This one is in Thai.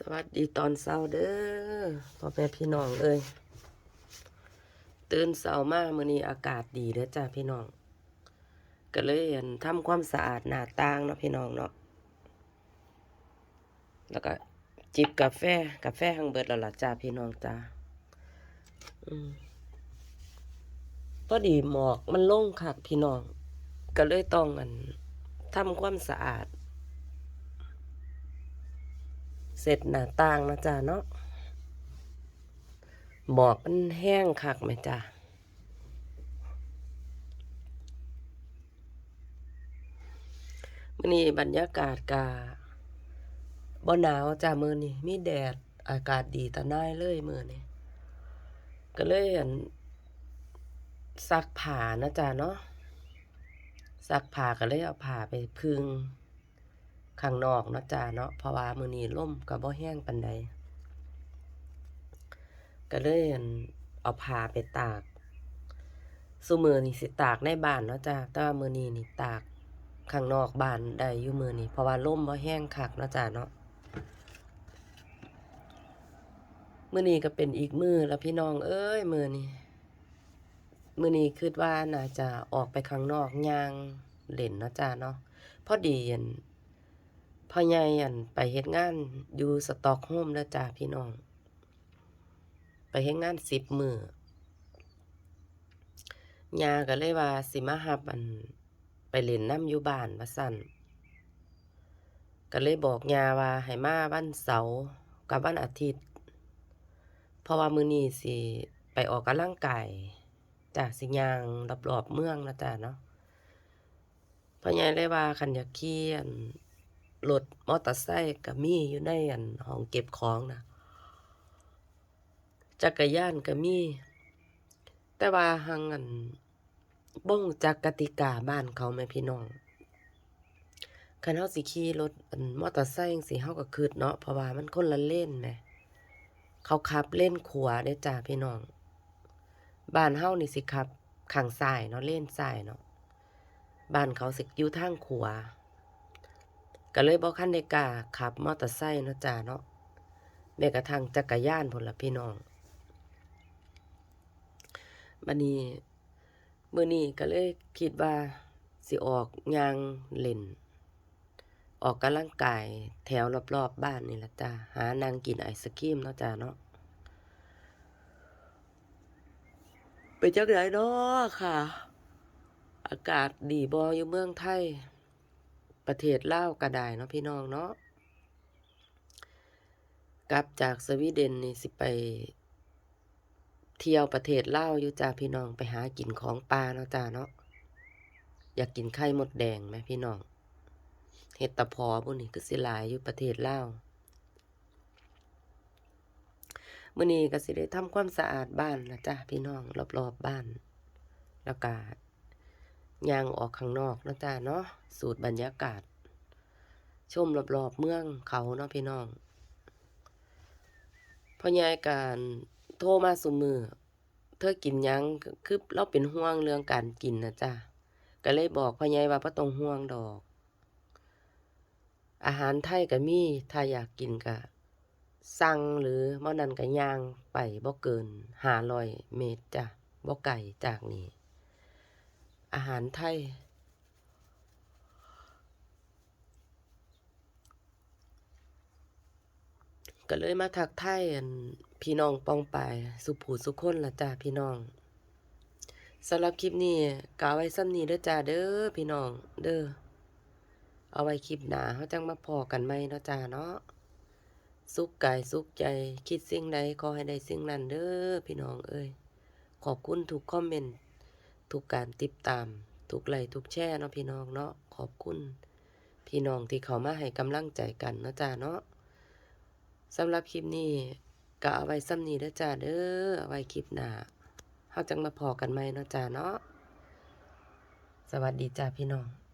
สวัสดีตอนเช้าเด้อพ่อแม่พี่น้องเอ้ยตื่นเช้ามามื้อนี้อากาศดีเด้อจ้าพี่น้อง ก็เลยอั่นทำความสะอาดหน้าต่างเนาะพี่น้องเนาะแล้วก็จิบกาแฟกาแฟหังเบิดแล้วล่ะจ้าพี่น้องจ้าอืมพอดีหมอกมันลงคักพี่น้อง ก็เลยต้องอันทำความสะอาด เสร็จหน้าต่างนะจ๊ะเนาะหมอกมันแห้งคักไหมจ๊ะมื้อนี้บรรยากาศกาบ่หนาวจ้ะมื้อนี้มีแดดอากาศดีตะนายเลยมื้อนี้ก็เลยอันซักผ้านะจ๊ะเนาะซักผ้าก็เลยเอาผ้าไปพึ่ง ข้างนอกเนาะจ้าเนาะเพราะว่ามือนี้ลมก็บ่แห้งปานใดก็เลยเอาผ้าไปตากซุมื้อนี่สิตากในบ้านเนาะจ้าแต่ว่ามือนี้นี่ตากข้างนอกบ้านได้อยู่มือนี้เพราะว่าลมบ่แห้งคักเนาะจ้าเนาะมือนี้ก็เป็นอีกมือแล้วพี่น้องเอ้ยมือนี้มือนี้คิดว่าน่าจะออกไปข้างนอกย่างเล่นเนาะจ้าเนาะพอดีอั่น พ่อใหญ่อันไปเฮ็ดงานอยู่สต็อกโฮมแล้วจ้าพี่น้อง ไปเฮ็ดงานสิบมือยาก็เลยว่าสิมารับอัน ไปเล่นน้ำอยู่บ้านว่าซั่นก็เลยบอกยาว่าให้มาวันเสาร์กับวันอาทิตย์ เพราะว่ามือนี้สิไปออกกำลังกายจ้าสิยางรอบๆเมืองนะจ้าเนาะพ่อใหญ่เลยว่าคันอยากขี่อั่น รถมอเตอร์ไซค์ก็มีอยู่ในอันห้องเก็บของนะจักรยานก็มี แต่ว่าหังอันบ่งจากกติกาบ้านเขาแม่พี่น้องคันเฮาสิขี่รถอันมอเตอร์ไซค์จั่งซี้เฮาก็คิดเนาะเพราะว่ามันคนละเล่นแหมเขาขับเล่นขวาเด้จ้าพี่น้องบ้านเฮานี่สิขับข้างซ้ายเนาะเล่นซ้ายเนาะบ้านเขาสิอยู่ทางขวา ก็เลยบ่คันได้กล้าขับมอเตอร์ไซค์เนาะจ้าเนาะแม้กระทั่งจักรยานพุ่นล่ะพี่น้องบัดนี้มื้อนี้ก็เลยคิดว่าสิออกยางเล่น ออกกำลังกายแถวรอบๆบบ้านนี่ละจ้าหานางกินไอศกรีมเนาะจ้าเนาะไปจักไดเนาะค่ะ อากาศดีบ่อยู่เมืองไทย ประเทศลาวก็ได้เนาะพี่น้องเนาะกลับจากสวีเดนนี่สิไป เที่ยวประเทศลาวอยู่จ้าพี่น้องไปหากินของปลาเนาะจ้าเนาะอยากกินไข่มดแดงไหมพี่น้องเห็ดตะพอบุนี่ก็สิหลายอยู่ประเทศลาวมื้อนี้ก็สิได้ทำความสะอาดบ้านนะจ้าพี่น้องรอบๆบบ้าน แล้วก็ ย่างออกข้างนอกนะจ้าเนาะสูตรบรรยากาศ ชมรอบๆเมืองเขาเนาะพี่น้องพ่อใหญ่การโทรมาสุมือเธอกินยังคือเราเป็นห่วงเรื่องการกินนะจ้าก็เลยบอกพ่อใหญ่ว่าบ่ต้องห่วงดอก อาหารไทยก็มีถ้าอยากกินก็สั่งหรือเมื่อนั้นก็ย่างไปบ่เกิน500เมตรจ้ะบ่ไกลจากนี้ อาหารไทย ก็เลยมาทักไทยอันพี่น้องปองปายสุผูสุคนละจ้าพี่น้องสำหรับคลิปนี้กาไว้ซ้ำนี้เด้อจ้าเด้อพี่น้อง เด้อเอาไว้คลิปหนาเฮาจังมาพอกันใหมเนาะจ้าเนาะสุขกายสุขใจคิดสิ่งใดขอให้ได้สิ่งนั้นเด้อพี่น้องเอ้ยขอบคุณทุกคอมเมนต์ ทุกการติดตาม ทุกไลค์ทุกแช่เนาะพี่น้องเนาะขอบคุณ พี่น้องที่เขามาให้กำลังใจกันเนาะจ้าเนาะสำหรับคลิปนี้ก็เอาไว้ซ้ำนี้เด้อจ้าเด้อเอาไว้คลิปหน้าเฮาจังมาพอกันไหมเนาะจ้าเนาะสวัสดีจ้าพี่น้อง